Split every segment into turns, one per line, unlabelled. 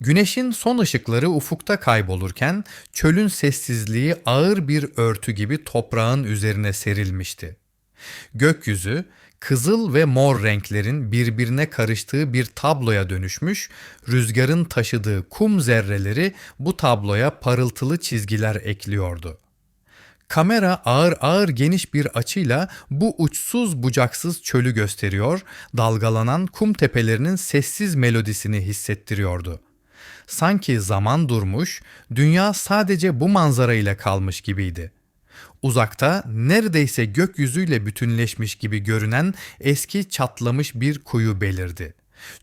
Güneşin son ışıkları ufukta kaybolurken çölün sessizliği ağır bir örtü gibi toprağın üzerine serilmişti. Gökyüzü kızıl ve mor renklerin birbirine karıştığı bir tabloya dönüşmüş, rüzgarın taşıdığı kum zerreleri bu tabloya parıltılı çizgiler ekliyordu. Kamera ağır ağır geniş bir açıyla bu uçsuz bucaksız çölü gösteriyor, dalgalanan kum tepelerinin sessiz melodisini hissettiriyordu. Sanki zaman durmuş, dünya sadece bu manzara ile kalmış gibiydi. Uzakta neredeyse gökyüzüyle bütünleşmiş gibi görünen eski çatlamış bir kuyu belirdi.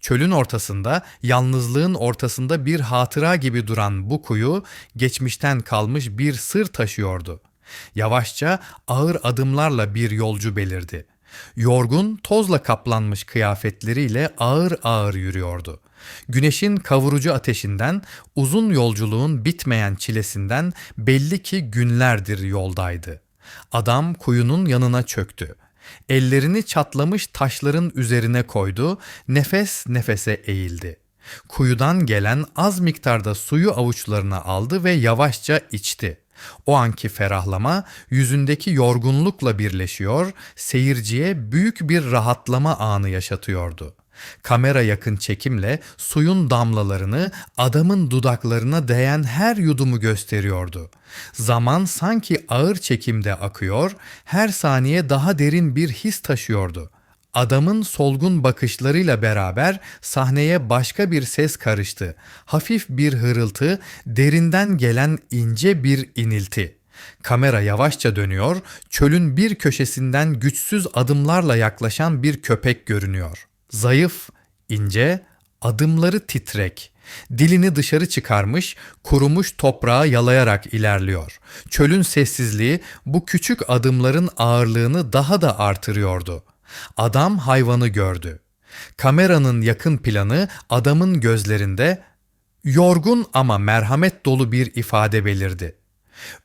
Çölün ortasında, yalnızlığın ortasında bir hatıra gibi duran bu kuyu geçmişten kalmış bir sır taşıyordu. Yavaşça ağır adımlarla bir yolcu belirdi. Yorgun, tozla kaplanmış kıyafetleriyle ağır ağır yürüyordu. Güneşin kavurucu ateşinden, uzun yolculuğun bitmeyen çilesinden belli ki günlerdir yoldaydı. Adam kuyunun yanına çöktü. Ellerini çatlamış taşların üzerine koydu, nefes nefese eğildi. Kuyudan gelen az miktarda suyu avuçlarına aldı ve yavaşça içti. O anki ferahlama yüzündeki yorgunlukla birleşiyor, seyirciye büyük bir rahatlama anı yaşatıyordu. Kamera yakın çekimle suyun damlalarını adamın dudaklarına değen her yudumu gösteriyordu. Zaman sanki ağır çekimde akıyor, her saniye daha derin bir his taşıyordu. Adamın solgun bakışlarıyla beraber sahneye başka bir ses karıştı. Hafif bir hırıltı, derinden gelen ince bir inilti. Kamera yavaşça dönüyor, çölün bir köşesinden güçsüz adımlarla yaklaşan bir köpek görünüyor. Zayıf, ince, adımları titrek. Dilini dışarı çıkarmış, kurumuş toprağı yalayarak ilerliyor. Çölün sessizliği bu küçük adımların ağırlığını daha da artırıyordu. Adam hayvanı gördü. Kameranın yakın planı adamın gözlerinde yorgun ama merhamet dolu bir ifade belirdi.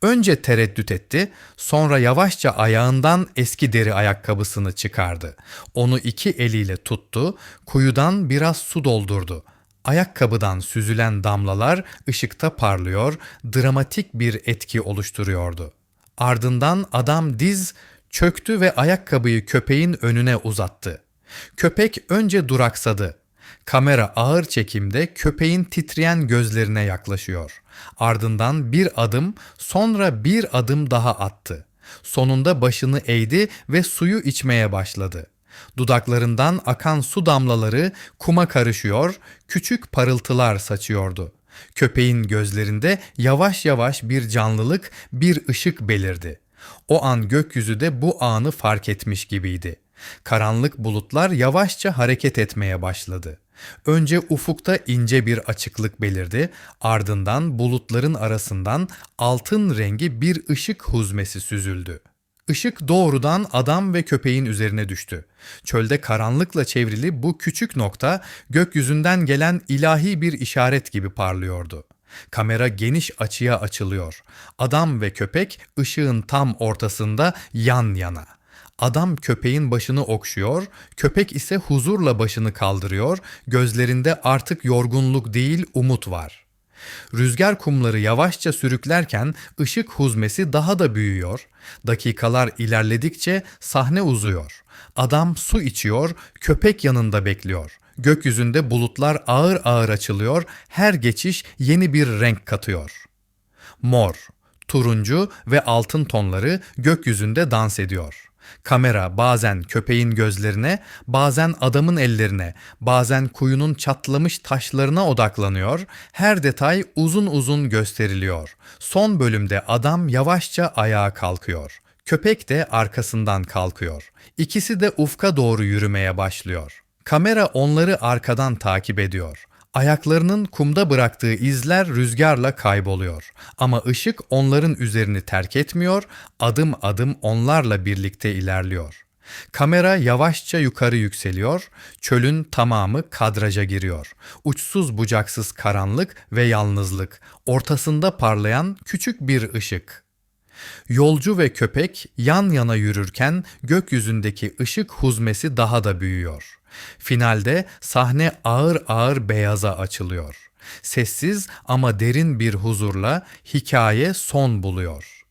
Önce tereddüt etti, sonra yavaşça ayağından eski deri ayakkabısını çıkardı. Onu iki eliyle tuttu, kuyudan biraz su doldurdu. Ayakkabıdan süzülen damlalar ışıkta parlıyor, dramatik bir etki oluşturuyordu. Ardından adam diz çöktü ve ayakkabıyı köpeğin önüne uzattı. Köpek önce duraksadı. Kamera ağır çekimde köpeğin titreyen gözlerine yaklaşıyor. Ardından bir adım, sonra bir adım daha attı. Sonunda başını eğdi ve suyu içmeye başladı. Dudaklarından akan su damlaları kuma karışıyor, küçük parıltılar saçıyordu. Köpeğin gözlerinde yavaş yavaş bir canlılık, bir ışık belirdi. O an gökyüzü de bu anı fark etmiş gibiydi. Karanlık bulutlar yavaşça hareket etmeye başladı. Önce ufukta ince bir açıklık belirdi, ardından bulutların arasından altın rengi bir ışık huzmesi süzüldü. Işık doğrudan adam ve köpeğin üzerine düştü. Çölde karanlıkla çevrili bu küçük nokta gökyüzünden gelen ilahi bir işaret gibi parlıyordu. Kamera geniş açıya açılıyor. Adam ve köpek ışığın tam ortasında yan yana. Adam köpeğin başını okşuyor, köpek ise huzurla başını kaldırıyor, gözlerinde artık yorgunluk değil umut var. Rüzgar kumları yavaşça sürüklerken ışık huzmesi daha da büyüyor. Dakikalar ilerledikçe sahne uzuyor. Adam su içiyor, köpek yanında bekliyor. Gökyüzünde bulutlar ağır ağır açılıyor, her geçiş yeni bir renk katıyor. Mor, turuncu ve altın tonları gökyüzünde dans ediyor. Kamera bazen köpeğin gözlerine, bazen adamın ellerine, bazen kuyunun çatlamış taşlarına odaklanıyor. Her detay uzun uzun gösteriliyor. Son bölümde adam yavaşça ayağa kalkıyor. Köpek de arkasından kalkıyor. İkisi de ufka doğru yürümeye başlıyor. Kamera onları arkadan takip ediyor. Ayaklarının kumda bıraktığı izler rüzgarla kayboluyor. Ama ışık onların üzerini terk etmiyor, adım adım onlarla birlikte ilerliyor. Kamera yavaşça yukarı yükseliyor, çölün tamamı kadraja giriyor. Uçsuz bucaksız karanlık ve yalnızlık, ortasında parlayan küçük bir ışık. Yolcu ve köpek yan yana yürürken gökyüzündeki ışık huzmesi daha da büyüyor. Finalde sahne ağır ağır beyaza açılıyor. Sessiz ama derin bir huzurla hikaye son buluyor.